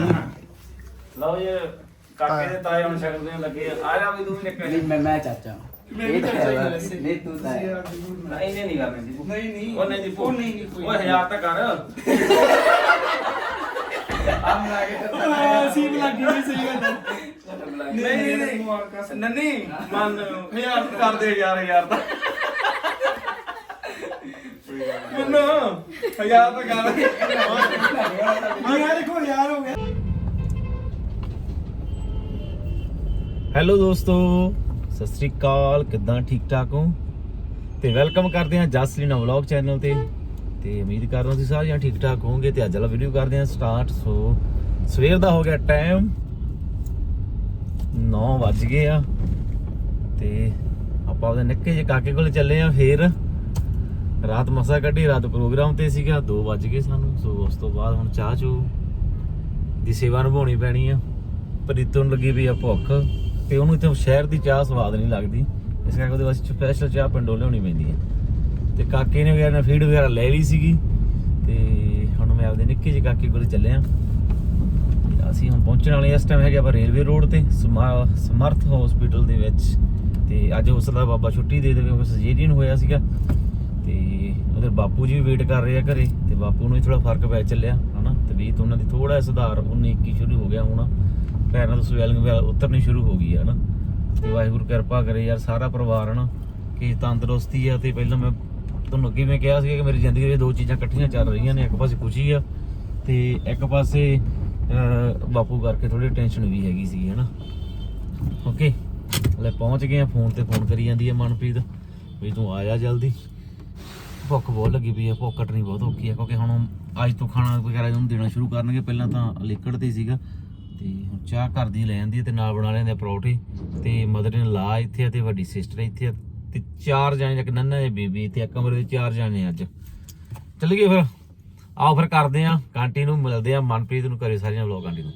ਲਓ ਜੀ ਕਾਕੇ ਦੇ ਤਾਏ ਹੁਣ ਸ਼ਕਲ ਦੇਣ ਲੱਗੇ ਆ। ਆ ਜਾ ਵੀ ਤੂੰ ਵੀ ਨਿਕਲ ਨਹੀਂ ਮੈਂ ਮੈਂ ਚਾਚਾ ਇਹ ਤਾਂ ਹੈ ਵਾ। ਨਹੀਂ ਤੂੰ ਤਾਂ ਹੈ। ਨਹੀਂ ਇਹਨੇ ਨਹੀਂ ਕਰਨੀ ਜੀ ਨਹੀਂ ਨਹੀਂ। ਉਹ ਨਹੀਂ ਉਹ ਨਹੀਂ ਨਹੀਂ ਕੋਈ ਓਏ ਹਜ਼ਾਰ ਤਾਂ ਕਰ। ਲੱਗੀ ਨਹੀਂ ਸਹੀ ਗੱਲ ਨਹੀਂ। ਨਹੀਂ ਨਹੀਂ। ਨੰਨੀ ਮੰਨ ਹਜ਼ਾਰ ਕਰ ਦੇ ਯਾਰ ਹਜ਼ਾਰ ਤਾਂ। ਮੰਨੋ ਹਜ਼ਾਰ ਤਾਂ ਗੱਲ ਹਾਂ ਯਾਰ ਦੇਖੋ ਹੈਲੋ ਦੋਸਤੋ, ਸਤਿ ਸ੍ਰੀ ਅਕਾਲ, ਕਿਦਾਂ ਠੀਕ ਠਾਕ ਹੋ? ਤੇ ਵੈਲਕਮ ਕਰਦੇ ਹਾਂ ਜਸਲੀਨਾ ਵਲੌਗ ਚੈਨਲ ਤੇ। ਤੇ ਉਮੀਦ ਕਰਦਾ ਤੁਸੀਂ ਸਾਰੇ ਠੀਕ ਠਾਕ ਹੋਵੋਗੇ ਤੇ ਅੱਜ ਵਾਲਾ ਵੀਡੀਓ ਕਰਦੇ ਹਾਂ ਸਟਾਰਟ ਸੋ ਸਵੇਰ ਦਾ ਹੋ ਗਿਆ ਟਾਈਮ 9 ਵੱਜ ਗਏ ਆ। ਤੇ ਆਪਾਂ ਉਹਦੇ ਨਿੱਕੇ ਜਿਹੇ ਕਾਕੇ ਕੋਲ ਚੱਲੇ ਆ ਫੇਰ। ਰਾਤ ਮਸਾ ਕੱਢੀ, ਰਾਤ ਪ੍ਰੋਗਰਾਮ ਤੇ ਸੀਗਾ 2 ਵੱਜ ਗਏ ਸਾਨੂੰ। ਸੋ ਉਸ ਤੋਂ ਬਾਅਦ ਹੁਣ ਚਾਹ ਚੂ ਦੀ ਸੇਵਾ ਨਿਭਾਉਣੀ ਪੈਣੀ ਆ। ਪ੍ਰੀਤੋਂ ਲੱਗੀ ਵੀ ਆ ਭੁੱਖ। ਤੇ ਉਹਨੂੰ ਇੱਥੇ ਸ਼ਹਿਰ ਦੀ ਚਾਹ ਸਵਾਦ ਨਹੀਂ ਲੱਗਦੀ। ਇਸ ਕਰਕੇ ਉਹਦੇ ਵਾਸਤੇ ਸਪੈਸ਼ਲ ਚਾਹ ਪਿੰਡੋਂ ਲਿਆਉਣੀ ਪੈਂਦੀ ਹੈ। ਤੇ ਕਾਕੇ ਨੇ ਵਗੈਰਾ ਫੀਡ ਵਗੈਰਾ ਲੈ ਲਈ ਸੀਗੀ। ਤੇ ਹੁਣ ਮੈਂ ਆਪਦੇ ਨਿੱਕੇ ਜਿਹੇ ਕਾਕੇ ਕੋਲ ਚੱਲਿਆ। ਤੇ ਅਸੀਂ ਹੁਣ ਪਹੁੰਚਣ ਵਾਲੇ ਇਸ ਟਾਈਮ ਹੈਗੇ ਆਪਾਂ ਰੇਲਵੇ ਰੋਡ ਤੇ, ਸਮਾ- ਸਮਰਥ ਹਸਪੀਟਲ ਦੇ ਵਿੱਚ। ਤੇ ਅੱਜ ਹੋ ਸਕਦਾ ਬਾਬਾ ਛੁੱਟੀ ਦੇ ਦੇਵੇ, ਉਹ ਸਰਜਰੀਨ ਹੋਇਆ ਸੀਗਾ। ਤੇ ਉਹਦੇ ਬਾਪੂ ਜੀ ਵੀ ਵੇਟ ਕਰ ਰਹੇ ਆ ਘਰੇ, ਤੇ ਬਾਪੂ ਨੂੰ ਵੀ ਥੋੜਾ ਫ਼ਰਕ ਪੈ ਚੱਲਿਆ, ਹਨਾ? ਤਬੀਅਤ ਉਹਨਾਂ ਦੀ ਥੋੜਾ ਜਿਹਾ ਸੁਧਾਰ 19 21 ਸ਼ੁਰੂ ਹੋ ਗਿਆ ਹੁਣ। ਪੈਰਾਂ ਤੋਂ ਸਵੈਲਿੰਗ ਵਗੈਰਾ ਉਤਰਨੀ ਸ਼ੁਰੂ ਹੋ ਗਈ ਹੈ ਨਾ ਤੇ ਵਾਹਿਗੁਰੂ ਕਿਰਪਾ ਕਰੇ ਯਾਰ, ਸਾਰਾ ਪਰਿਵਾਰ ਨਾ ਕਿ ਤੰਦਰੁਸਤੀ ਆ ਤੇ ਪਹਿਲਾਂ ਮੈਂ ਤੁਹਾਨੂੰ ਅੱਗੇ ਮੈਂ ਕਿਹਾ ਸੀ ਕਿ ਮੇਰੀ ਜ਼ਿੰਦਗੀ ਵਿੱਚ ਦੋ ਚੀਜ਼ਾਂ ਇਕੱਠੀਆਂ ਚੱਲ ਰਹੀਆਂ ਨੇ, ਇੱਕ ਪਾਸੇ ਖੁਸ਼ੀ ਆ ਤੇ ਇੱਕ ਪਾਸੇ ਬਾਪੂ ਕਰਕੇ ਥੋੜੀ ਟੈਨਸ਼ਨ ਵੀ ਹੈਗੀ ਸੀ, ਹਨਾ? ਓਕੇ ਲੈ ਪਹੁੰਚ ਗਏ ਆ ਫੋਨ ਤੇ ਫੋਨ ਕਰੀ ਜਾਂਦੀ ਆ ਮਨਪ੍ਰੀਤ, ਵੀ ਤੂੰ ਆ ਜਾ ਜਲਦੀ। ਭੁੱਖ ਬਹੁਤ ਲੱਗੀ ਪਈ ਆ, ਭੁੱਖ ਕੱਟਣੀ ਬਹੁਤ ਔਖੀ ਆ, ਕਿਉਂਕਿ ਹੁਣ ਅੱਜ ਤੋਂ ਖਾਣਾ ਵਗੈਰਾ ਇਹਨੂੰ ਦੇਣਾ ਸ਼ੁਰੂ ਕਰਨਗੇ, ਪਹਿਲਾਂ ਤਾਂ ਲਿਕੜ ਤੇ ਸੀਗਾ। ਤੇ ਹੁਣ ਚਾਹ ਘਰ ਦੀ ਲੈ ਜਾਂਦੀ ਹੈ ਤੇ ਨਾਲ ਬਣਾ ਲੈਂਦੇ ਆ ਪਰੌਠੇ। ਤੇ ਮਦਰ ਨੇ ਲਾ ਇੱਥੇ ਆ ਤੇ ਵੱਡੀ ਸਿਸਟਰ ਇੱਥੇ ਆ ਤੇ ਚਾਰ ਜਾਣੇ ਇੱਕ ਨੰਨਾ ਦੇ ਬੀਬੀ ਤੇ ਇੱਕ ਕਮਰੇ ਦੇ ਚਾਰ ਜਾਣੇ ਅੱਜ। ਚੱਲ ਗਏ ਫਿਰ। ਆਓ ਫਿਰ ਕਰਦੇ ਆ ਕਾਂਟੀ ਨੂੰ ਮਿਲਦੇ ਆ ਮਨਪ੍ਰੀਤ ਨੂੰ ਕਰੇ ਸਾਰੀਆਂ ਵਲੋਗ ਕਾਂਟੀ ਨੂੰ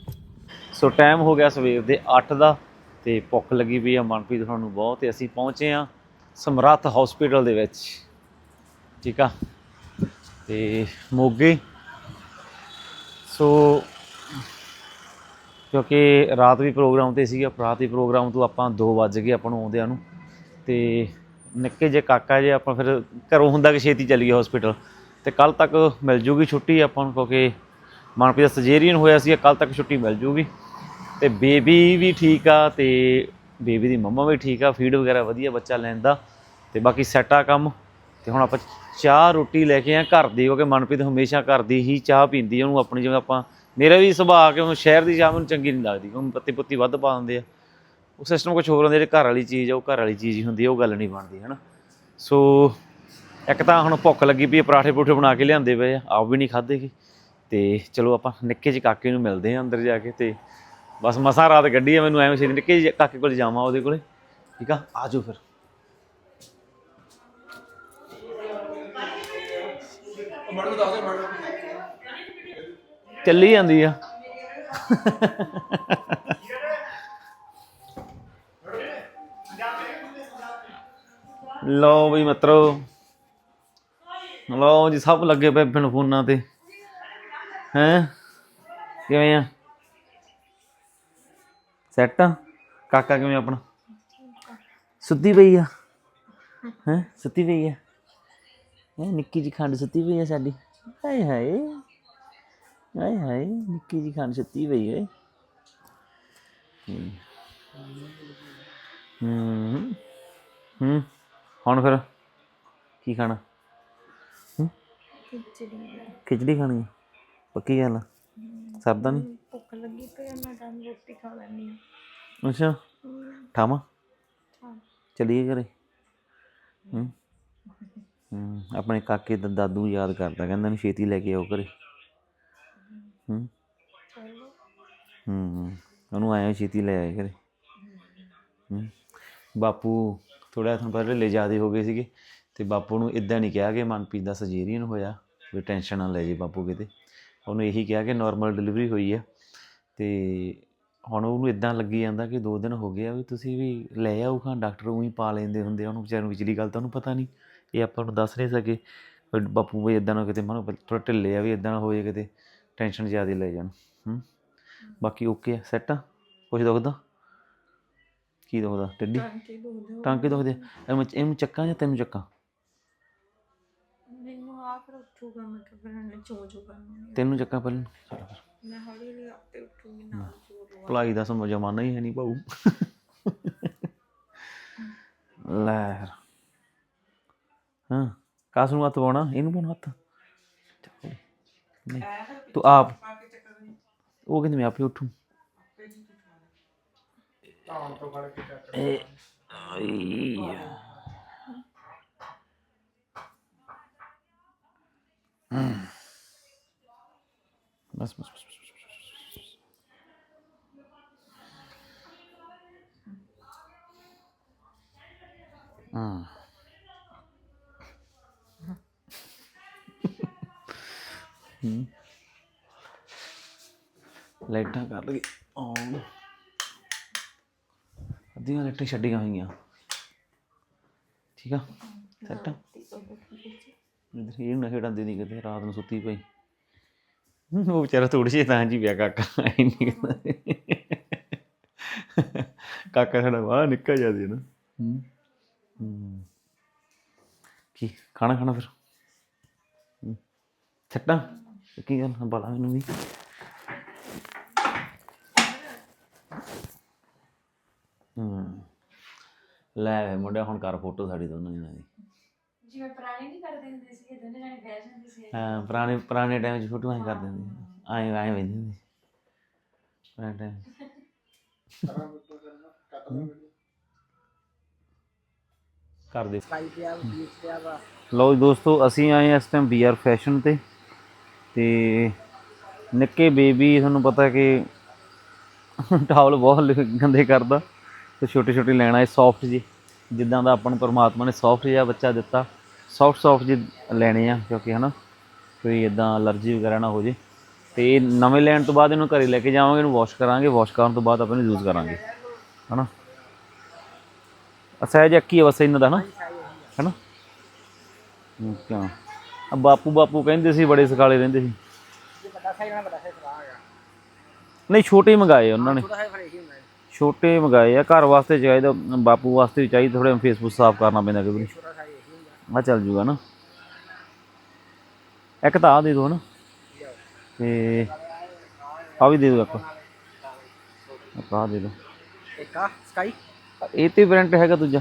ਸੋ ਟਾਈਮ ਹੋ ਗਿਆ ਸਵੇਰ ਦੇ 8 ਦਾ ਤੇ ਭੁੱਖ ਲੱਗੀ ਪਈ ਆ ਮਨਪ੍ਰੀਤ ਤੁਹਾਨੂੰ ਬਹੁਤ ਤੇ ਅਸੀਂ ਪਹੁੰਚੇ ਆ ਸਮਰੱਥ ਹਸਪੀਟਲ ਦੇ ਵਿੱਚ। ਠੀਕ ਆ? ਤੇ ਮੋਗੇ। ਸੋ ਕਿਉਂਕਿ ਰਾਤ ਵੀ ਪ੍ਰੋਗਰਾਮ ਤੇ ਸੀਗਾ, ਰਾਤ ਦੀ ਪ੍ਰੋਗਰਾਮ ਤੋਂ ਆਪਾਂ 2 ਵੱਜ ਗਏ ਆਪਾਂ ਨੂੰ ਆਉਂਦਿਆਂ ਨੂੰ। ਤੇ ਨਿੱਕੇ ਜੇ ਕਾਕਾ ਜੇ ਆਪਾਂ ਫਿਰ ਘਰੋਂ ਹੁੰਦਾ ਕਿ ਛੇਤੀ ਚੱਲੀਏ ਹਸਪੀਟਲ ਤੇ ਕੱਲ ਤੱਕ ਮਿਲ ਜੂਗੀ ਛੁੱਟੀ ਆਪਾਂ ਨੂੰ ਕਿਉਂਕਿ ਮਨਪ੍ਰੀਤ ਦਾ ਸਰਜਰੀਨ ਹੋਇਆ ਸੀ ਕੱਲ ਤੱਕ ਛੁੱਟੀ ਮਿਲ ਜੂਗੀ। ਤੇ ਬੇਬੀ ਵੀ ਠੀਕ ਆ ਤੇ ਬੇਬੀ ਦੀ ਮੰਮਾ ਵੀ ਠੀਕ ਆ ਫੀਡ ਵਗੈਰਾ ਵਧੀਆ ਬੱਚਾ ਲੈਂਦਾ। ਤੇ ਬਾਕੀ ਸੈੱਟ ਆ ਕੰਮ। ਤੇ ਹੁਣ ਆਪਾਂ ਚਾਹ ਰੋਟੀ ਲੈ ਕੇ ਆ ਘਰ ਦੀ, ਕਿਉਂਕਿ ਮਨਪ੍ਰੀਤ ਹਮੇਸ਼ਾ ਘਰ ਦੀ ਹੀ ਚਾਹ ਪੀਂਦੀ ਉਹਨੂੰ ਆਪਣੀ ਜਿਵੇਂ ਆਪਾਂ ਮੇਰਾ ਵੀ ਸੁਭਾਅ ਕਿ ਹੁਣ ਸ਼ਹਿਰ ਦੀ ਚਾਹ ਮੈਨੂੰ ਚੰਗੀ ਨਹੀਂ ਲੱਗਦੀ ਕਿਉਂਕਿ ਪੱਤੀ ਪੁੱਤੀ ਵੱਧ ਪਾ ਦਿੰਦੇ ਆ। ਉਹ ਸਿਸਟਮ ਕੁਝ ਹੋਰ ਹੁੰਦਾ ਜਿਹੜੇ ਘਰ ਵਾਲੀ ਚੀਜ਼ ਆ ਉਹ ਘਰ ਵਾਲੀ ਚੀਜ਼ ਹੀ ਹੁੰਦੀ ਆ ਉਹ ਗੱਲ ਨਹੀਂ ਬਣਦੀ ਹਨਾ। ਸੋ ਇੱਕ ਤਾਂ ਹੁਣ ਭੁੱਖ ਲੱਗੀ ਪਈ ਆ, ਪਰਾਠੇ ਪਰੂਠੇ ਬਣਾ ਕੇ ਲਿਆਂਦੇ ਪਏ ਆ ਆਪ ਵੀ ਨਹੀਂ ਖਾਧੇਗੇ ਤੇ ਚਲੋ ਆਪਾਂ ਨਿੱਕੇ ਜਿਹੇ ਕਾਕੇ ਨੂੰ ਮਿਲਦੇ ਆ ਅੰਦਰ ਜਾ ਕੇ ਤੇ ਬਸ ਮਸਾਂ ਰਾਤ ਗੱਡੀ ਆ ਮੈਨੂੰ ਐਵੇਂ ਸੀ ਨਿੱਕੇ ਜਿਹੇ ਕਾਕੇ ਕੋਲ ਜਾਵਾਂ ਉਹਦੇ ਕੋਲੇ। ਠੀਕ ਆ? ਆਜੋ ਫਿਰ। ਮੜੋ ਦੱਸ ਦੇ ਮੜੋ ਚੱਲੀ ਜਾਂਦੀ ਆ। ਲਓ ਵੀ ਮਿੱਤਰੋ। ਲਓ ਜੀ, ਸਭ ਲੱਗੇ ਪਏ ਪਿੰਡ ਫੋਨਾਂ ਤੇ। ਹੈ? ਕਿਵੇਂ ਆ? ਸੈੱਟ ਆ? ਕਾਕਾ ਕਿਵੇਂ ਆਪਣਾ? ਸੁੱਤੀ ਪਈ ਆ? ਹੈ? ਸੁੱਤੀ ਪਈ ਆ? ਨਿੱਕੀ ਜੀ ਖੰਡ ਸੁੱਤੀ ਪਈ ਆ ਸਾਡੀ? ਹਾਏ ਹਾਏ। ਹਾਏ ਹਾਏ ਨਿੱਕੀ ਜੀ ਖੰਡ ਸੁੱਤੀ ਪਈ ਓਏ। ਹੂੰ। ਹੂੰ। ਹੁਣ ਫਿਰ ਕੀ ਖਾਣਾ? ਹੂੰ। ਖਿਚੜੀ ਖਾਣੀ ਆ? ਪੱਕੀ ਗੱਲ ਆ? ਸਰਦਾ ਨਹੀਂ? ਭੁੱਖ ਲੱਗੀ ਪਈ ਆ ਮੈਂ ਤਾਂ ਰੋਟੀ ਖਾ ਲੈਣੀ ਆ। ਅੱਛਾ। ਠਾਵਾਂ? ਚਲੀਏ ਘਰੇ? ਹੂੰ। ਹੂੰ ਆਪਣੇ ਕਾਕੇ ਦਾ ਦਾਦੂ ਯਾਦ ਕਰਦਾ ਕਹਿੰਦਾ ਨੂੰ ਛੇਤੀ ਲੈ ਕੇ ਆਓ ਘਰੇ। ਹੂੰ। ਹੂੰ ਉਹਨੂੰ ਆਇਆ ਛੇਤੀ ਲੈ ਆਏ ਘਰੇ। ਹੂੰ। ਬਾਪੂ ਥੋੜਾ ਤੁਹਾਨੂੰ ਪਤਾ ਲੈ ਜਿਆਦੇ ਹੋ ਗਏ ਸੀਗੇ ਤੇ ਬਾਪੂ ਨੂੰ ਇਦਾਂ ਨਹੀਂ ਕਿਹਾ ਕਿ ਮਨਪ੍ਰੀਤ ਦਾ ਸਰਜਰੀਨ ਹੋਇਆ ਵੀ ਟੈਨਸ਼ਨ ਨਾ ਲੈ ਜੇ ਬਾਪੂ ਕਿਤੇ। ਉਹਨੂੰ ਇਹੀ ਕਿਹਾ ਕਿ ਨਾਰਮਲ ਡਿਲੀਵਰੀ ਹੋਈ ਆ। ਤੇ ਹੁਣ ਉਹਨੂੰ ਇਦਾਂ ਲੱਗੀ ਜਾਂਦਾ ਕਿ ਦੋ ਦਿਨ ਹੋ ਗਏ ਆ ਵੀ ਤੁਸੀਂ ਵੀ ਲੈ ਆਓ ਖਾਂ ਡਾਕਟਰ ਉਹੀ ਪਾ ਲੈਂਦੇ ਹੁੰਦੇ ਉਹਨੂੰ ਵਿਚਾਰੇ ਨੂੰ ਵਿਚਲੀ ਗੱਲ ਤਾਂ ਉਹਨੂੰ ਪਤਾ ਨਹੀਂ ਇਹ ਆਪਾਂ ਨੂੰ ਦੱਸ ਨਹੀਂ ਸਕੇ। ਬਾਪੂ ਵੀ ਇਦਾਂ ਨਾ ਕਿਤੇ ਮਨ ਥੋੜਾ ਢਿੱਲੇ ਆ ਵੀ ਇਦਾਂ ਨਾ ਹੋਏ ਕਿਤੇ। ਟੈਨਸ਼ਨ ਜ਼ਿਆਦਾ ਲੈ ਜਾਣ ਹੂੰ। ਬਾਕੀ ਓਕੇ ਆ ਸੈੱਟ ਆ? ਕੁਝ ਦੁਖਦਾ? ਕੀ ਦੁਖਦਾ? ਟੱਡੀ? ਟਾਂਕੇ ਦੁਖਦੇ ਹੋ ਟਾਂਕੇ ਦੁਖਦੇ ਆ? ਇਹਨੂੰ ਇਹਨੂੰ ਚੱਕਾਂ ਜਾਂ ਤੈਨੂੰ ਚੱਕਾਂ? ਮੈਨੂੰ ਆ ਫਿਰ ਉੱਠੂਗਾ ਮੈਂ ਕਿ ਫਿਰ ਇਹਨੇ ਚੋ ਚੋ ਕਰਨਾ ਤੈਨੂੰ ਚੱਕਾਂ ਪਹਿਲਾਂ? ਚਲੋ ਫਿਰ। ਮੈਂ ਹੌਲੀ ਹੌਲੀ ਆਪੇ ਉੱਠੂਗੀ ਨਾਲ ਜ਼ੋਰ ਲਵਾ ਭਲਾਈ ਦਾ ਸਮਾਂ ਜ਼ਮਾਨਾ ਹੀ ਹੈ ਨਹੀਂ ਭਾਊ। ਲੈ ਫਿਰ। ਹਾਂ। ਕਾਸ ਨੂੰ ਹੱਥ ਪਾਉਣਾ? ਇਹਨੂੰ ਪਾਉਣਾ ਹੱਥ। ਨਹੀਂ। ਤੂੰ ਆਪ। ਉਹ ਕਹਿੰਦੇ ਮੈਂ ਆਪੇ ਉੱਠੂ। ਇਹ ਆਈ ਹਮ। ਬਸ ਬਸ ਬਸ ਬਸ, ਬਸ, ਬਸ ਹਾਂ। ਲਾਈਟਾਂ ਕਰ ਲਈਏ ਆਨ ਅੱਧੀਆਂ ਲਾਈਟਾਂ ਛੱਡੀਆਂ ਹੋਈਆਂ। ਠੀਕ ਆ? ਸੈੱਟ? ਇਧਰ ਇਹ ਨਾ ਖੇਡਾਂ ਦੀ ਕਿਤੇ ਰਾਤ ਨੂੰ ਸੁੱਤੀ ਪਈ। ਉਹ ਵਿਚਾਰਾ ਥੋੜੀ ਜਿਹੀ ਤਾਂ ਜੀ ਪਿਆ ਕਾਕਾ। ਐ ਨਹੀਂ ਕਾਕਾ ਸਾਡਾ ਬਾਹਰ ਨਿੱਕਾ ਜਿਹਾ ਸੀ ਨਾ। ਹੂੰ। ਕੀ ਖਾਣਾ ਖਾਣਾ ਫਿਰ। ਛੱਟਾਂ ਕੀ ਗੱਲ ਬਾਲਾ ਮੈਨੂੰ ਵੀ ਹੂੰ ਲੈ ਮੁੰਡਿਆ ਹੁਣ ਕਰ ਫੋਟੋ ਸਾਡੀ ਦੋਨਾਂ ਜਣਾਂ ਦੀ ਜਿਵੇਂ ਪੁਰਾਣੇ ਨਹੀਂ ਕਰਦੇ ਹੁੰਦੇ ਸੀ ਦੋਨੇ ਜਣੇ ਬਹਿ ਜਾਂਦੇ ਸੀ ਹਾਂ ਪੁਰਾਣੇ ਪੁਰਾਣੇ ਟਾਈਮ 'ਚ ਫੋਟੋਆਂ ਹੀ ਕਰਦੇ ਹੁੰਦੇ ਸੀ ਆਏ ਆਏ ਵੰਦੇ ਹੁੰਦੇ ਸੀ ਪੁਰਾਣੇ ਟਾਈਮ ਆ ਵਾ ਲਓ ਜੀ ਦੋਸਤੋ ਅਸੀਂ ਆਏ ਹਾਂ ਇਸ ਟਾਈਮ ਬੀਆਰ ਫੈਸ਼ਨ ਤੇ। ਤੇ ਨਿੱਕੇ ਬੇਬੀ ਤੁਹਾਨੂੰ ਪਤਾ ਕਿ ਟਾਵਲ ਬਹੁਤ ਗੰਦੇ ਕਰਦਾ ਤੇ ਛੋਟੇ ਛੋਟੇ ਲੈਣਾ ਹੈ ਸੌਫਟ ਜੀ, ਜਿੱਦਾਂ ਦਾ ਆਪਾਂ ਨੂੰ ਪਰਮਾਤਮਾ ਨੇ ਸੌਫਟ ਜਿਹਾ ਬੱਚਾ ਦਿੱਤਾ ਸੌਫਟ ਸੌਫਟ ਜੀ ਲੈਣੇ ਆ ਕਿਉਂਕਿ ਹਨਾ, ਕੋਈ ਇਦਾਂ ਅਲਰਜੀ ਵਗੈਰਾ ਨਾ ਹੋ ਜੇ, ਤੇ ਨਵੇਂ ਲੈਣ ਤੋਂ ਬਾਅਦ ਇਹਨੂੰ ਘਰੇ ਲੈ ਕੇ ਜਾਵਾਂਗੇ, ਇਹਨੂੰ ਵਾਸ਼ ਕਰਾਂਗੇ ਵਾਸ਼ ਕਰਨ ਤੋਂ ਬਾਅਦ ਆਪਾਂ ਇਹਨੂੰ ਯੂਜ਼ ਕਰਾਂਗੇ, ਹਨਾ। ਅਸਹਿਜ ਅੱਕੀ ਹੈ ਬਸ ਇਹਨਾਂ ਦਾ ਹਨਾ ਹਨਾ। ਅੱਛਾ ਆ ਬਾਪੂ ਬਾਪੂ ਕਹਿੰਦੇ ਸੀ ਬੜੇ ਸਕਾਲੇ ਰਹਿੰਦੇ ਸੀ। ਜੇ ਵੱਡਾ ਸਾਈਜ਼ ਨਾਲ ਵੱਡਾ ਸਾਈਜ਼ ਫਰਾ ਆ ਨਹੀਂ ਛੋਟੇ ਮੰਗਾਏ ਉਹਨਾਂ ਨੇ। ਛੋਟਾ ਸਾਈਜ਼ ਫਰੇ ਹੀ ਹੁੰਦਾ ਹੈ ਛੋਟੇ ਮੰਗਾਏ ਆ ਘਰ ਵਾਸਤੇ ਚਾਹੀਦਾ ਬਾਪੂ ਵਾਸਤੇ ਵੀ ਚਾਹੀਦਾ ਥੋੜੇ ਫੇਸਬੁੱਕ ਸਾਫ਼ ਕਰਨਾ ਪੈਂਦਾ ਛੋਟਾ ਸਾਈਜ਼ ਹੁੰਦਾ। ਆ ਚੱਲ ਜੂਗਾ ਨਾ। ਇੱਕ ਤਾਂ ਆ ਦੇ ਦਿਓ ਨਾ ਤੇ ਆ ਵੀ ਦੇ ਦਿਓ ਇੱਕ। ਇੱਕ ਆਹ ਦੇ ਦਿਓ ਇੱਕ ਆ ਸਕਾਈ। ਇਹ ਤੇ ਵਾਰੰਟ ਹੈਗਾ ਦੂਜਾ।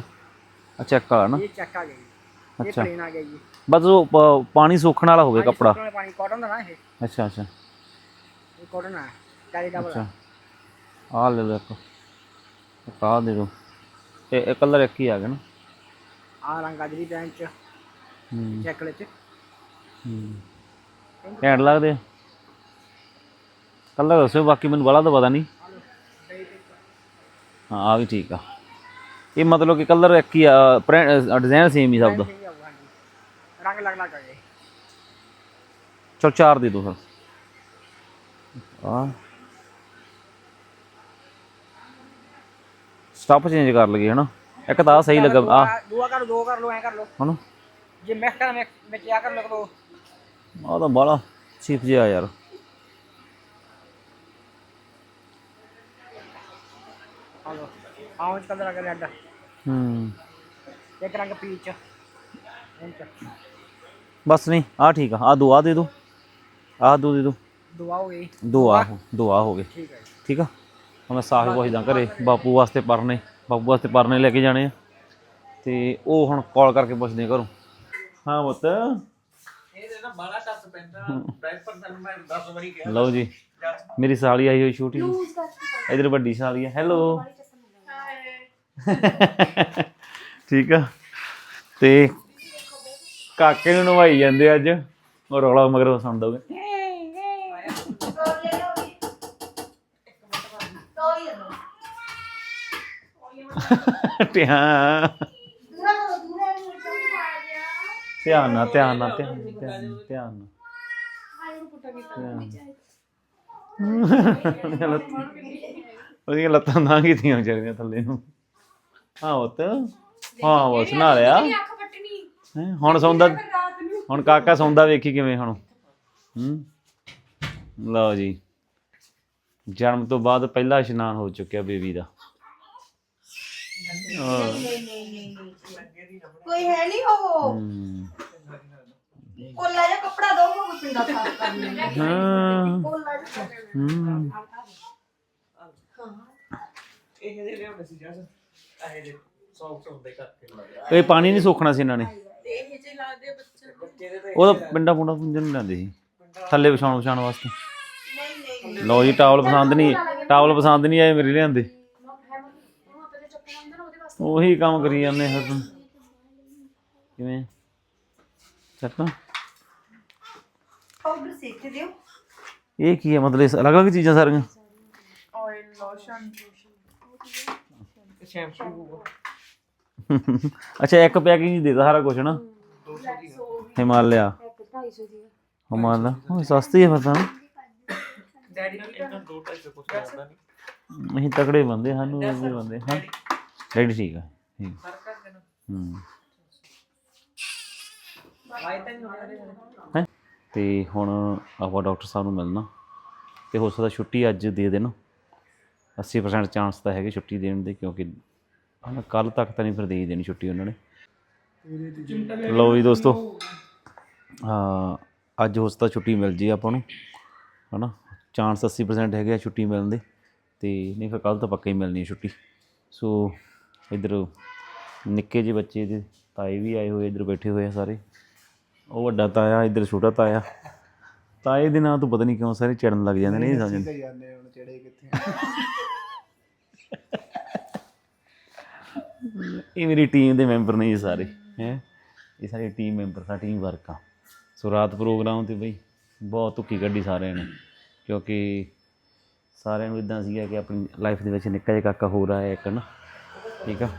ਅੱਛਾ ਇੱਕ ਵਾਲਾ ਨਾ। ਇਹ ਚੈੱਕ ਆ ਗਿਆ ਜੀ। ਇਹ ਅੱਛਾ। ਪਲੇਨ ਆ ਗਿਆ ਜੀ। ਬਸ ਉਹ ਪ- ਪਾਣੀ ਸੁੱਕਣ ਵਾਲਾ ਹੋਵੇ ਕੱਪੜਾ। ਪਾਣੀ ਪਾਣੀ ਕਾਟਨ ਦਾ ਨਾ ਇਹ। ਅੱਛਾ ਅੱਛਾ। ਇਹ ਕਾਟਨ ਆ ਕੈਰੀ ਡਬਲ ਅੱਛਾ। ਆ ਲੈ ਲਓ ਇੱਕ। ਇੱਕ ਆਹ ਦੇ ਦਿਓ। ਇਹ ਇਹ ਕਲਰ ਇੱਕ ਹੀ ਆ ਗਿਆ ਨਾ। ਆ ਰੰਗ ਅਜਰੀ ਪੈਂਟ ਚ। ਹੂੰ। ਚੈੱਕ ਲੈ ਚ। ਘੈਂਟ ਲੱਗਦੇ ਕਲਰ ਦੱਸਿਓ ਬਾਕੀ ਮੈਨੂੰ ਬੜਾ ਤਾਂ ਪਤਾ ਨਹੀਂ। ਹਾਂ ਆ ਵੀ ਠੀਕ ਆ। ਇਹ ਮਤਲਬ ਕਿ ਕਲਰ ਇੱਕ ਹੀ ਆ ਡਿਜ਼ਾਈਨ ਸੇਮ ਹੀ ਸਭ ਦਾ। ਲੱਗ ਲੱਗ ਆ ਗਏ। ਚਲ ਚਾਰ ਦੇ ਦਿਓ ਫਿਰ। ਆ ਸਟਾਪ ਚੇਂਜ ਕਰ ਲਈਏ ਹਨਾ? ਇੱਕ ਤਾਂ ਆਹ ਸਹੀ ਲੱਗਾ ਆ ਦੂਆ ਕਰ ਦੋ ਕਰ ਲੋ ਐ ਕਰ ਲੋ ਹਨਾ? ਜੇ ਮਿਕਸ ਕਰ ਵਿੱਚ ਆ ਕਰ ਲੋ ਆ ਤਾਂ ਬਾਲਾ ਚੀਪ ਜਿਹਾ ਯਾਰ। ਆ ਲੋ ਆਉਂਜ ਕਲਰ ਆ ਗਿਆ ਰੈੱਡ ਹੂੰ। ਇੱਕ ਰੰਗ ਪੀਚ ਇੰਚ ਬਸ ਨਹੀਂ ਆ ਠੀਕ ਆ ਆ ਦੋ ਆ ਦੇ ਦਿਓ ਆ ਦੋ ਦੇ ਦਿਓ ਦੁਆ ਹੋ ਗਈ। ਦੋ ਆ ਹੋ- ਦੋ ਆ ਹੋ ਗਏ। ਠੀਕ ਹੈ ਜੀ। ਠੀਕ ਆ? ਹੁਣ ਮੈਂ ਸਾਹਿਬ ਪੁੱਛਦਾ ਘਰੇ ਬਾਪੂ ਵਾਸਤੇ ਪਰਨੇ ਬਾਪੂ ਵਾਸਤੇ ਪਰਨੇ ਲੈ ਕੇ ਜਾਣੇ ਆ। ਤੇ ਉਹ ਹੁਣ ਕਾਲ ਕਰਕੇ ਪੁੱਛਦੇ ਆ ਘਰੋਂ। ਹਾਂ ਪੁੱਤ। ਇਹ ਨਾ ਬਾਲਾ ਟੱਸ ਪੈਂਦਾ ਡਾਈਪਰ ਤੁਹਾਨੂੰ ਮੈਂ 10 ਵਾਰੀ ਕਿਹਾ। ਲਓ ਜੀ ਮੇਰੀ ਸਾਲੀ ਆਈ ਹੋਈ ਛੋਟੀ ਇਧਰ ਵੱਡੀ ਸਾਲੀ ਆ। ਹੈਲੋ ਠੀਕ ਆ। ਤੇ ਕਾਕੇ ਨੂੰ ਨਵਾਈ ਜਾਂਦੇ ਅੱਜ। ਉਹ ਰੌਲਾ ਮਗਰ ਸੁਣ ਦੋਗੇ। ਧਿਆਨ। ਧਿਆਨ ਨਾਲ ਧਿਆਨ ਨਾਲ ਧਿਆਨ ਨਾਲ, ਧਿਆਨ ਨਾਲ, ਧਿਆਨ ਨਾਲ। ਉਹਦੀਆਂ ਲੱਤਾਂ- ਉਹਦੀਆਂ ਲੱਤਾਂ ਨਾ ਕੀਤੀਆਂ ਵਿਚਾਰੀਆਂ ਥੱਲੇ ਨੂੰ। ਹਾਂ ਪੁੱਤ। ਹਾਂ ਉਹ ਸੁਣਾ ਲਿਆ। ਹੈਂ, ਹੁਣ ਸੌਂਦਾ ਰਾਤ ਨੂੰ ਹੁਣ ਕਾਕਾ ਸੌਂਦਾ ਵੇਖੀ ਕਿਵੇਂ ਹੁਣ। ਹੂੰ? ਲਓ ਜੀ। ਜਨਮ ਤੋਂ ਬਾਅਦ ਪਹਿਲਾ ਇਸ਼ਨਾਨ ਹੋ ਚੁੱਕਿਆ ਬੇਬੀ ਦਾ। ਹਾਂ। ਕੋਈ ਹੈ ਨਹੀਂ ਉਹ। ਕੋਲਾ ਜਿਹਾ ਕੱਪੜਾ ਦੋ ਮੈਂ ਪਿੰਡਾ ਸਾਫ਼ ਕਰ ਲੈਣਾ ਹਾਂ। ਕੋਲਾ ਜਿਹਾ ਹਮ, ਇਹ ਜਿਹੜੇ ਲਿਆਉਂਦੇ ਸੀ ਜਸ। ਇਹ ਸੌਫਟ ਹੁੰਦੇ ਕਰਕੇ ਇਹ ਪਾਣੀ ਨਹੀਂ ਸੋਖਣਾ ਸੀ ਇਹਨਾਂ ਨੇ। ਇਹ ਜੇ ਲਾਦੇ ਬੱਚੇ ਬੱਚੇ ਦੇ ਤੇ ਉਹ ਤਾਂ ਪਿੰਡਾ ਪੁੰਡਾ ਪੁੰਜਣ ਨਹੀਂ ਲੈਂਦੇ ਸੀ। ਥੱਲੇ ਵਿਛਾਉਣ ਵਿਛਾਉਣ ਵਾਸਤੇ। ਨਹੀਂ ਨਹੀਂ ਲਓ ਜੀ ਟਾਵਲ ਪਸੰਦ ਨਹੀਂ ਟਾਵਲ ਪਸੰਦ ਨਹੀਂ ਆਏ ਮੇਰੇ ਲਿਆਂਦੇ। ਉਹੀ ਕੰਮ ਕਰੀ ਜਾਂਦੇ ਹਰ ਦਿਨ ਕਿਵੇਂ? ਚੱਕਾ ਪਾਊਡਰ ਸੇਕ ਦਿਓ। ਇਹ ਕੀ ਹੈ? ਮਤਲਬ ਇਸ ਅਲੱਗ ਅਲੱਗ ਚੀਜ਼ਾਂ ਸਾਰੀਆਂ? ਆਇਲ ਲੋਸ਼ਨ ਸ਼ੈਂਪੂ ਅੱਛਾ ਇੱਕ ਪੈਕੇਜ ਦੇ ਤਾ ਸਾਰਾ ਕੁਝ ਨਾ ਹਿਮਾਲਿਆ। ਹਿਮਾਲਿਆ। ਉਹ ਸਸਤੀ ਹੈ ਪਤਾ ਡੈਡੀ ਨਾਲ ਇਹਨਾਂ ਦੋ ਢਾਈ ਸੌ ਕੁਛ ਆਉਂਦਾ ਨਹੀਂ। ਅਸੀਂ ਤਕੜੇ ਬੰਦੇ ਸਾਨੂੰ ਇਹ ਬੰਦੇ ਹਾਂ। ਰੈਡੀ ਠੀਕ ਹੈ ਠੀਕ। ਹੈ। ਤੇ ਹੁਣ ਆਪਾਂ ਡਾਕਟਰ ਸਾਹਿਬ ਨੂੰ ਮਿਲਣਾ। ਤੇ ਹੋ ਸਕਦਾ ਛੁੱਟੀ ਅੱਜ ਦੇ ਦੇਣ। 80% ਚਾਂਸ ਤਾਂ ਹੈਗੇ ਛੁੱਟੀ ਦੇਣ ਦੇ ਕਿਉਂਕਿ ਹਨਾ ਕੱਲ ਤੱਕ ਤਾਂ ਨਹੀਂ ਫਿਰ ਦੇ ਹੀ ਦੇਣੀ ਛੁੱਟੀ ਉਹਨਾਂ ਨੇ। ਲਓ ਜੀ ਦੋਸਤੋ। ਹਾਂ ਅੱਜ ਹੋ ਸਕਦਾ ਛੁੱਟੀ ਮਿਲ ਜੀ ਆਪਾਂ ਨੂੰ ਹਨਾ? ਚਾਂਸ 80% ਹੈਗੇ ਆ ਛੁੱਟੀ ਮਿਲਣ ਦੇ ਤੇ ਨਹੀਂ ਫਿਰ ਕੱਲ ਤਾਂ ਪੱਕਾ ਹੀ ਮਿਲਣੀ ਹੈ ਛੁੱਟੀ। ਸੋ ਇਧਰ ਨਿੱਕੇ ਜਿਹੇ ਬੱਚੇ ਦੇ ਤਾਏ ਵੀ ਆਏ ਹੋਏ ਇਧਰ ਬੈਠੇ ਹੋਏ ਆ ਸਾਰੇ। ਉਹ ਵੱਡਾ ਤਾਇਆ ਇਧਰ ਛੋਟਾ ਤਾਇਆ। ਤਾਏ ਦੇ ਨਾਂ ਤੋਂ ਪਤਾ ਨਹੀਂ ਕਿਉਂ ਸਾਰੇ ਚੜਨ ਲੱਗ ਜਾਂਦੇ ਨੇ ਇਹ ਸਮਝ ਜਾਂਦੇ ਹੁਣ ਚੜੇ ਕਿੱਥੇ ਇਹ ਮੇਰੀ ਟੀਮ ਦੇ ਮੈਂਬਰ ਨੇ ਜੀ ਸਾਰੇ, ਹੈ। ਇਹ ਸਾਰੇ ਟੀਮ ਮੈਂਬਰ ਸਾ ਟੀਮ ਵਰਕ ਆ। ਸੋ ਰਾਤ ਪ੍ਰੋਗਰਾਮ ਤੇ ਬਈ ਬਹੁਤ ਧੁੱਕੀ ਕੱਢੀ ਸਾਰਿਆਂ ਨੇ, ਕਿਉਂਕਿ ਸਾਰਿਆਂ ਨੂੰ ਇਦਾਂ ਸੀਗਾ ਕਿ ਆਪਣੀ ਲਾਈਫ ਦੇ ਵਿੱਚ ਨਿੱਕਾ ਜਿਹਾ ਕਾਕਾ ਹੋ ਰਿਹਾ ਹੈ ਇੱਕ ਨਾ, ਠੀਕ ਆ?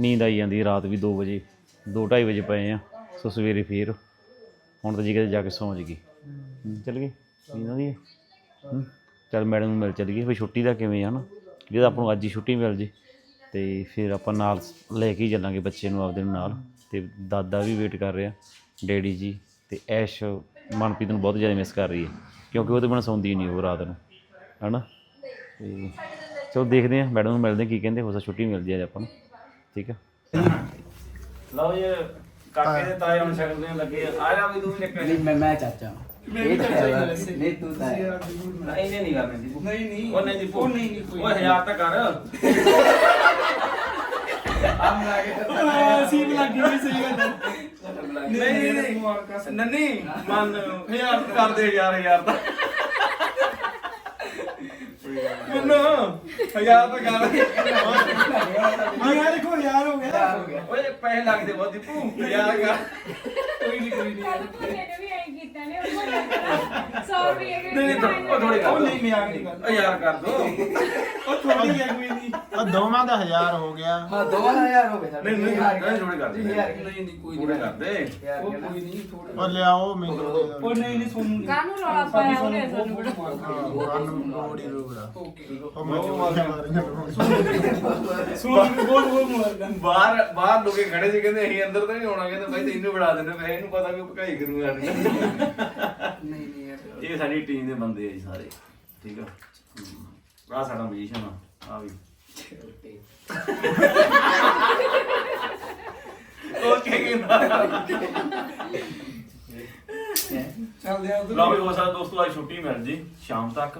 ਨੀਂਦ ਆਈ ਜਾਂਦੀ ਰਾਤ ਵੀ 2 ਵਜੇ 2:30 ਵਜੇ ਪਏ ਆ ਸੋ ਸਵੇਰੇ ਫੇਰ, ਹੁਣ ਤਾਂ ਜੀ ਕਿਤੇ ਜਾ ਕੇ ਸੌਂ ਜਗੀ ਚੱਲ ਗਏ? ਨੀਂਦ ਆਉਂਦੀ ਹੈ? ਚੱਲ ਮੈਡਮ ਨੂੰ ਮਿਲ ਚੱਲ ਗਏ ਵੀ ਛੁੱਟੀ ਦਾ ਕਿਵੇਂ ਆ ਨਾ ਜੇ ਤਾਂ ਆਪਾਂ ਨੂੰ ਅੱਜ ਹੀ ਛੁੱਟੀ ਮਿਲ ਜੇ। ਤੇ ਫਿਰ ਆਪਾਂ ਨਾਲ ਲੈ ਕੇ ਹੀ ਚੱਲਾਂਗੇ ਬੱਚੇ ਨੂੰ ਆਪਦੇ ਨੂੰ ਨਾਲ। ਤੇ ਦਾਦਾ ਵੀ ਵੇਟ ਕਰ ਰਿਹਾ ਡੈਡੀ ਜੀ ਤੇ ਐਸ਼ ਮਨਪ੍ਰੀਤ ਨੂੰ ਬਹੁਤ ਜ਼ਿਆਦਾ ਮਿਸ ਕਰ ਰਹੀ ਹੈ ਕਿਉਂਕਿ ਉਹ ਤੇ ਬਣਾ ਸੌਂਦੀ ਨਹੀਂ ਉਹ ਰਾਤ ਨੂੰ ਹਨਾ? ਤੇ ਚਲੋ ਦੇਖਦੇ ਹਾਂ ਮੈਡਮ ਨੂੰ ਮਿਲਦੇ ਹਾਂ ਕੀ ਕਹਿੰਦੇ ਹੋ ਸਕਦਾ ਛੁੱਟੀ ਮਿਲ ਜੇ ਅੱਜ ਆਪਾਂ ਨੂੰ ਠੀਕ ਹੈ? ਲਓ ਜੀ ਕਾਕੇ ਦੇ ਤਾਏ ਹੁਣ ਸ਼ਕਲ ਦੇ ਲੱਗੇ ਆ। ਜਾ ਵੀ ਤੂੰ ਵੀ ਨਿਕਲ ਨਹੀਂ ਮੈਂ ਮੈਂ ਚਾਚਾ। ਮੈਂ ਵੀ ਤਾਂ ਚਾਹੀਦਾ ਵੈਸੇ ਨਹੀਂ ਤੂੰ ਤਾਂ ਤੁਸੀਂ ਯਾਰ ਜ਼ਰੂਰ ਨਾ- ਇਹਨੇ ਨਹੀਂ ਕਰਨੇ ਦੀਪੂ ਨਹੀਂ ਨਹੀਂ ਉਹ ਨਹੀਂ ਦੀਪੂ ਉਹ ਨਹੀਂ ਨਹੀਂ ਕੋਈ ਉਹ ਹਜ਼ਾਰ ਤਾਂ ਕਰ। ਆਮ ਲਾ ਕੇ ਆ, ਸੀਪ ਲੱਗੀ ਹੋਈ ਸਹੀ ਗੱਲ ਹੈ। ਨਹੀਂ ਨਹੀਂ ਨਹੀਂ ਮੁਬਾਰਕਾਂ ਸਰ। ਨੰਨੀ ਮੰਨ ਲਓ। ਯਾਰ ਕਰ ਦੇ ਯਾਰ ਯਾਰ ਤਾਂ। ਮੰਨੋ। ਹਜ਼ਾਰ ਤਾਂ ਕਰ। ਹਾਂ ਯਾਰ ਦੇਖੋ ਯਾਰ ਹੋ ਗਿਆ। ਓਏ ਪੈਸੇ ਲੱਗਦੇ ਬਹੁਤ ਦੀਪੂ ਯਾਰ ਕਰ। ਕੋਈ ਨਹੀਂ ਕੋਈ ਨਹੀਂ ਸਾਡੇ ਕੋਲ ਵੀ ਆਏਗੀ। ਕੀਤਾ ਨੇ ਉਹ ਸੌ ਰੁਪਏ ਦੇ ਨਹੀਂ ਨਹੀਂ ਉਹ ਥੋੜੀ ਉਹ ਨਹੀਂ ਮਿਆਗ ਨਹੀਂ ਗੱਲ। ਹਜ਼ਾਰ ਕਰ ਦੋ। ਉਹ ਥੋੜੀ ਹੈ ਕੋਈ ਨਹੀਂ। ਆ ਦੋਵਾਂ ਦਾ ਹਜ਼ਾਰ ਹੋ ਗਿਆ। ਹਾਂ ਦੋ ਹਜ਼ਾਰ ਹੋ ਗਏ ਸਾਡੇ ਨਹੀਂ ਨਹੀਂ ਨਹੀਂ ਥੋੜੀ ਕਰ ਦੇ ਨਹੀਂ ਨਹੀਂ ਕੋਈ ਥੋੜੇ ਕਰ ਦੇ ਯਾਰ ਉਹ ਕੋਈ ਨਹੀਂ ਥੋੜੀ ਉਹ ਲਿਆਓ ਮੈਨੂੰ ਦੇ ਦਿਓ। ਉਹ ਨਹੀਂ ਨਹੀਂ ਸੋਨੂੰ ਨਹੀਂ। ਕਾਹਨੂੰ ਰੌਲਾ ਪਾਇਆ ਉਹਨੇ ਸਾਨੂੰ ਬੜਾ? ਸਾਨੂੰ ਕੋੜੀ ਰੋੜਾ ਓਕੇ। ਉਹ ਮੈਂ ਸੋਨੂੰ ਬਹੁਤ ਬਹੁਤ ਮੁਬਾਰਕਾਂ ਬਾਹਰ ਬਾਹਰ ਲੋਕੇ ਖੜੇ ਸੀ ਕਹਿੰਦੇ ਅਸੀਂ ਅੰਦਰ ਤਾਂ ਨਹੀਂ ਆਉਣਾ। ਕਹਿੰਦੇ ਬਾਈ ਤੈਨੂੰ ਬੜਾ ਦਿੰਦੇ। ਪਏ ਇਹਨੂੰ ਪਤਾ ਵੀ ਭਕਾਈ ਕਰੂਗਾ। ਨਹੀਂ ਨਹੀਂ ਯਾਰ ਇਹ ਸਾਡੀ ਟੀਮ ਦੇ ਬੰਦੇ ਆ ਜੀ ਸਾਰੇ ਠੀਕ ਆ? ਆ ਸਾਡਾ ਮਜੀਸ਼ੀਅਨ ਆ ਆ ਵੀ। ਓਕੇ ਕਹਿੰਦਾ ਚੱਲਦੇ ਆ ਉਧਰ। ਲਓ ਵੀ ਹੋ ਸਕਦਾ ਦੋਸਤੋ ਅੱਜ ਛੁੱਟੀ ਮਿਲ ਜੀ ਸ਼ਾਮ ਤੱਕ।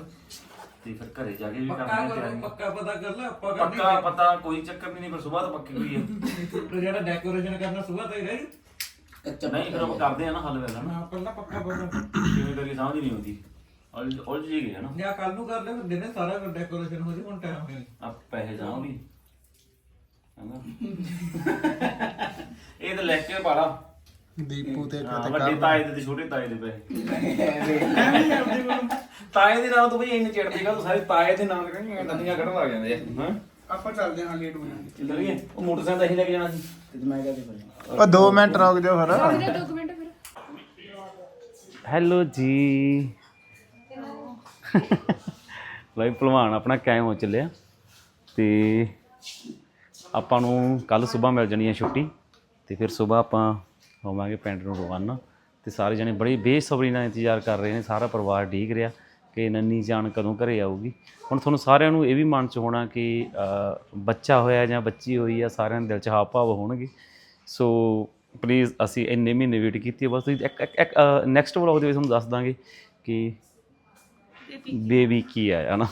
ਤੇ ਫਿਰ ਘਰੇ ਜਾ ਕੇ ਵੀ ਪੱਕਾ ਕਰਾਂਗੇ ਕਰੋ ਤਿਆਰੀ। ਪੱਕਾ ਪਤਾ ਕਰ ਲੈ ਆਪਾਂ ਪੱਕਾ ਪਤਾ ਕੋਈ ਚੱਕਰ ਵੀ ਨਹੀਂ ਪਰ ਸਵੇਰ ਤੋਂ ਪੱਕੀ ਹੋਈ ਹੈ ਜਿਹੜਾ ਡੈਕੋਰੇਸ਼ਨ ਕਰਨਾ ਸੁਬਾਹ ਤੋਂ ਹੀ ਰਹੀ ਨਹੀਂ ਫਿਰ ਆਪਾਂ ਕਰਦੇ ਆ ਨਾ ਹੱਲ ਵੇਲਾ ਨਾ ਹਾਂ ਪਹਿਲਾਂ ਪੱਕਾ ਪਤਾ ਕਿਵੇਂ ਕਰੀ ਸਮਝ ਨਹੀਂ ਆਉਂਦੀ ਉਲਝ ਉਲਝ ਜੀ ਗਿਆ ਨਾ ਜਾਂ ਕੱਲ ਨੂੰ ਕਰ ਲੈ ਫਿਰ ਦਿਨੇ ਸਾਰਾ ਡੈਕੋਰੇਸ਼ਨ ਹੋ ਜੇ ਹੁਣ ਟਾਈਮ ਹੋਇਆ ਆ ਪੈਸੇ ਜਾਉਂ ਵੀ ਇਹ ਤਾਂ ਲੈ ਕੇ ਪਾਲਾ। ਦੀਪੂ ਤੇ ਹਾਂ, ਵੱਡੇ ਤਾਏ ਦੇ ਤੇ ਛੋਟੇ ਤਾਏ ਦੇ ਪੈਸੇ। ਤਾਏ ਦੇ ਨਾਮ ਤੋਂ ਬਈ ਇੰਨੇ ਚਿੜਦੇ ਕਾ ਸਾਰੇ ਤਾਏ ਦੇ ਨਾਮ ਤੇ ਕਹਿੰਦੇ ਦੰਦੀਆਂ ਕੱਢਣ ਲੱਗ ਜਾਂਦੇ ਆ ਹਾਂ? ਆਪਾਂ ਚੱਲਦੇ ਹਾਂ ਲੇਟ ਹੋ ਜਾਣਗੇ ਚੱਲੀਏ ਉਹ ਮੋਟਰਸਾਈਕਲ ਅਸੀਂ ਲੈ ਕੇ ਜਾਣਾ ਸੀ। ਤੇ ਮੈਂ ਕਹਦੇ ਫਿਰ ਉਹ 2 ਮਿੰਟ ਰੁਕ ਜਾਓ ਫਿਰ। ਦੋ ਕੁ ਮਿੰਟ ਫਿਰ। ਹੈਲੋ ਜੀ। ਲਈ ਭਲਵਾਨ ਆਪਣਾ ਕਾਇਮ ਹੋ ਚੱਲਿਆ। ਤੇ ਆਪਾਂ ਨੂੰ ਕੱਲ ਸਵੇਰ ਮਿਲ ਜਾਣੀ ਹੈ ਛੁੱਟੀ। ਤੇ ਫਿਰ ਸਵੇਰ ਆਪਾਂ ਹੋਵਾਂਗੇ ਪਿੰਡ ਨੂੰ ਰਵਾਨਾ। ਤੇ ਸਾਰੇ ਜਣੇ ਬੜੀ ਬੇਸਬਰੀ ਨਾਲ ਇੰਤਜ਼ਾਰ ਕਰ ਰਹੇ ਨੇ। ਸਾਰਾ ਪਰਿਵਾਰ ਢੀਕ ਰਿਹਾ। ਕਿ ਨੰਨੀ ਜਾਨ ਕਦੋਂ ਘਰੇ ਆਊਗੀ? ਹੁਣ ਤੁਹਾਨੂੰ ਸਾਰਿਆਂ ਨੂੰ ਇਹ ਵੀ ਮਨ 'ਚ ਹੋਣਾ ਕਿ ਬੱਚਾ ਹੋਇਆ ਜਾਂ ਬੱਚੀ ਹੋਈ ਆ, ਸਾਰਿਆਂ ਦੇ ਦਿਲ 'ਚ ਹਾਵ ਭਾਵ ਹੋਣਗੇ। ਸੋ ਪਲੀਜ਼ ਅਸੀਂ ਇੰਨੇ ਮਹੀਨੇ ਵੇਟ ਕੀਤੀ ਬਸ ਤੁਸੀਂ ਇੱਕ ਇੱਕ ਨੈਕਸਟ ਵਲੌਗ ਦੇ ਵਿੱਚ ਤੁਹਾਨੂੰ ਦੱਸ ਦਾਂਗੇ ਕਿ ਬੇਬੀ ਕੀ ਆਇਆ ਨਾ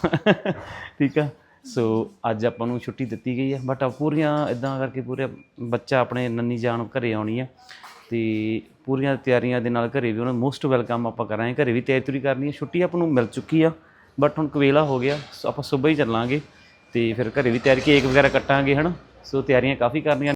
ਠੀਕ ਆ? ਸੋ ਅੱਜ ਆਪਾਂ ਨੂੰ ਛੁੱਟੀ ਦਿੱਤੀ ਗਈ ਹੈ ਬਟ ਪੂਰੀਆਂ ਇਦਾਂ ਕਰਕੇ ਪੂਰੇ ਬੱਚਾ ਆਪਣੇ ਨੰਨੀ ਜਾਨ ਘਰੇ ਆਉਣੀ ਆ। ਤੇ ਪੂਰੀਆਂ ਤਿਆਰੀਆਂ ਦੇ ਨਾਲ ਘਰੇ ਵੀ ਉਹਨਾਂ ਮੋਸਟ ਵੈਲਕਮ ਆਪਾਂ ਕਰਾਂਗੇ। ਘਰੇ ਵੀ ਤਿਆਰੀ ਤੁਰੀ ਕਰਨੀ ਹੈ। ਛੁੱਟੀ ਆਪਾਂ ਨੂੰ ਮਿਲ ਚੁੱਕੀ ਆ ਬਟ ਹੁਣ ਕਵੇਲਾ ਹੋ ਗਿਆ। ਸੋ ਆਪਾਂ ਸਵੇਰ ਹੀ ਚੱਲਾਂਗੇ ਤੇ ਫਿਰ ਘਰੇ ਵੀ ਤਿਆਰੀ ਕੇਕ ਵਗੈਰਾ ਕੱਟਾਂਗੇ, ਹਨਾ? ਸੋ ਤਿਆਰੀਆਂ ਕਾਫੀ ਕਰਨੀਆਂ